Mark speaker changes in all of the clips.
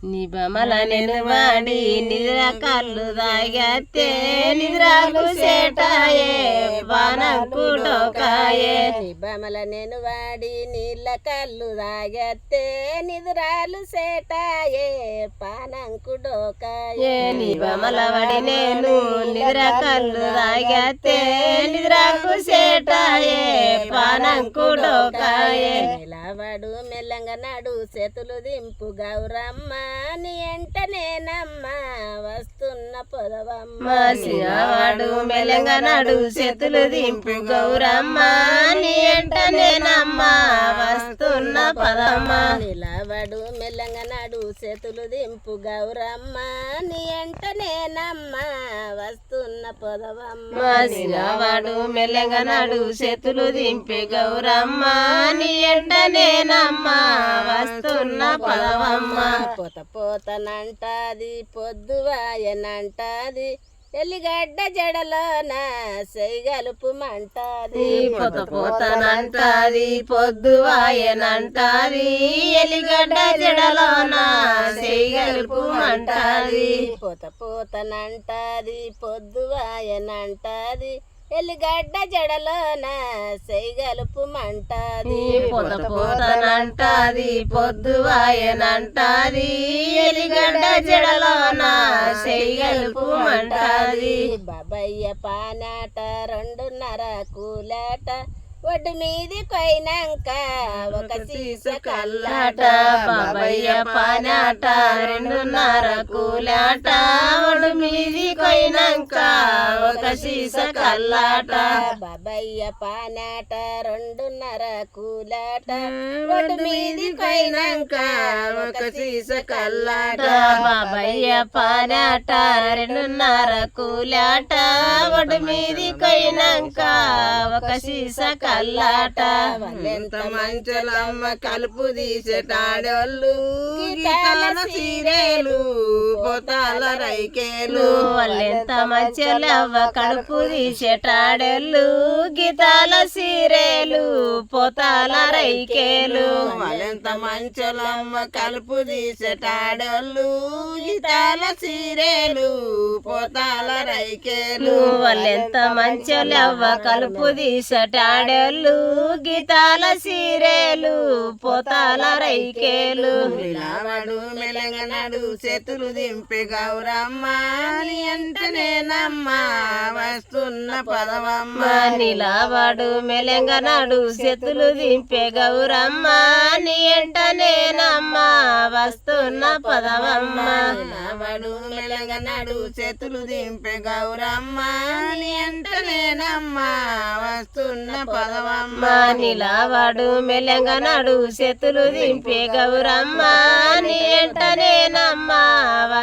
Speaker 1: నీ బమల నిద్ర కళ్ళు దాగతే నిద్రకు సేటాయే బాణకు డోకాయే
Speaker 2: నిబ్బమల నేను వాడి నీళ్ళ కళ్ళు తాగత్తే నిద్రాలు సేటాయే. పానంకు డోకాయే.
Speaker 1: ఏ నీ బమల వాడి నేను నిద్ర కళ్ళు దాగతే నిద్రకు సేటాయే. బాణంకు డోకాయే.
Speaker 2: నిలవడు మెల్లంగా నడు చేతులు దింపు గౌరమ్మ. నీ ఎంట నేనమ్మా వస్తున్న పొదవమ్మ.
Speaker 1: మాసినవాడు మెలంగా నడు చేతులు దింపు గౌరమ్మ. నీ ఎంట నేనమ్మ వస్తున్న పదమ్మ.
Speaker 2: నిలవడు మెల్లంగా నడు చేతులు దింపు గౌరమ్మ నీ ఎంట నేనమ్మా వస్తున్న పొదవమ్మ.
Speaker 1: మాసినవాడు మెల్లగా నడు చేతులు దింపి గౌరమ్మ నీ ఎంట నేనమ్మ వస్తున్న పదవమ్మ.
Speaker 2: పోత పోతనంటాది పొద్దువాయనంటాది ఎల్లిగడ్డ జడలోన సైగలుపుమంటాది
Speaker 1: పోత పోతనంటాది పొద్దువాయనంటాది ఎలిగడ్డ జడలోన చేయగలుపుమంటాది
Speaker 2: పోత పోతనంటాది పొద్దువాయనంటాది ఎల్లిగడ్డ జడలోన సైగలుపుమంటాది
Speaker 1: పొద పోతనంటాది పొద్దువాయనంటాది ఎలిగడ్డ జడలోన చేయగలుపుమంటాది
Speaker 2: బాబయ్య పానాట రెండున్నర కూలాట. ఒడ్డు మీది కొయినాక ఒక సీస కల్లాట
Speaker 1: బాబయ్య పానాట రెండున్నర కూలాట ఒడు మీది కొయినాక ఒక సీస కల్లాట
Speaker 2: బాబయ్య పానాట రెండున్నర కూలాట ఒడ్డు మీది కొయినాక ఒక సీస కల్లాట
Speaker 1: బాబయ్య పానాట రెండున్నర కూలాట ఒడు మీది కొయినాక ఒక సీస కల్లాట
Speaker 2: ఎంత మంచలమ్మ కలుపు తీసేటాడోళ్ళు. గీతాల సీరేలు పోతాల రైకేలు.
Speaker 1: వాళ్ళెంత మంచెలవ్వ కడుపు తీసేటాడెళ్ళు గీతాల సీరేలు పోతాల రైకేలు.
Speaker 2: వాళ్ళెంత మంచలమ్మ కలుపు తీసేటాడోళ్ళు గీతాల సీరేలు పోతాల రైకేలు.
Speaker 1: వాళ్ళెంత మంచెలవ్వ కలుపు తీసేటాడెళ్ళు గీతాల సీరేలు పోతాల రైకేలు.
Speaker 2: నిలవడు మెలగనడు చేతులు దింపే గౌరమ్మ నీ అంటనేనమ్మ వస్తున్న పదవమ్మ.
Speaker 1: నిలవాడు మెలంగనాడు చేతులు దింపే గౌరమ్మ నీ ఎంట నేనమ్మ వస్తున్న పదవమ్మ.
Speaker 2: నిలవడు మెలగనడు చేతులు దింపే గౌరమ్మ నీ అంటనేనమ్మ వస్తున్న పదవమ్మ.
Speaker 1: నిలవాడు మెలంగనాడు చేతులు దింపే గౌరమ్మ. నీ ఎంట నేనమ్మ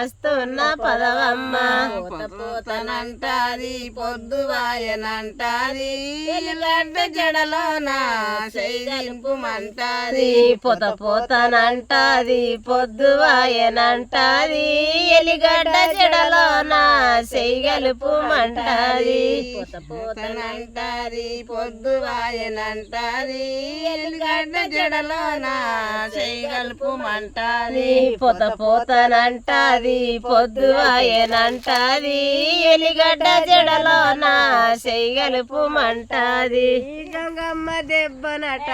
Speaker 1: వస్తున్న పదవమ్మ.
Speaker 2: పోత పోతనంటాది పొద్దు వాయనంటాది. ఎల్లుగడ్డ జడలోన మంటాది
Speaker 1: పొత పోతనంటాది పొద్దువాయనంటాది ఎలిగడ్డ జడలోన చేయగలుపుమంటాది
Speaker 2: పోత పోతనంటాది పొద్దు వాయనంటాది. ఎల్లుగడ్డ జడలోన చేయగలుపుమంటాది
Speaker 1: పొత పోతనంటాది పొద్దువాయనంటాది. ఎలిగడ్డ జడలోన చేయగలుపుమంటాది
Speaker 2: గంగమ్మ దెబ్బనట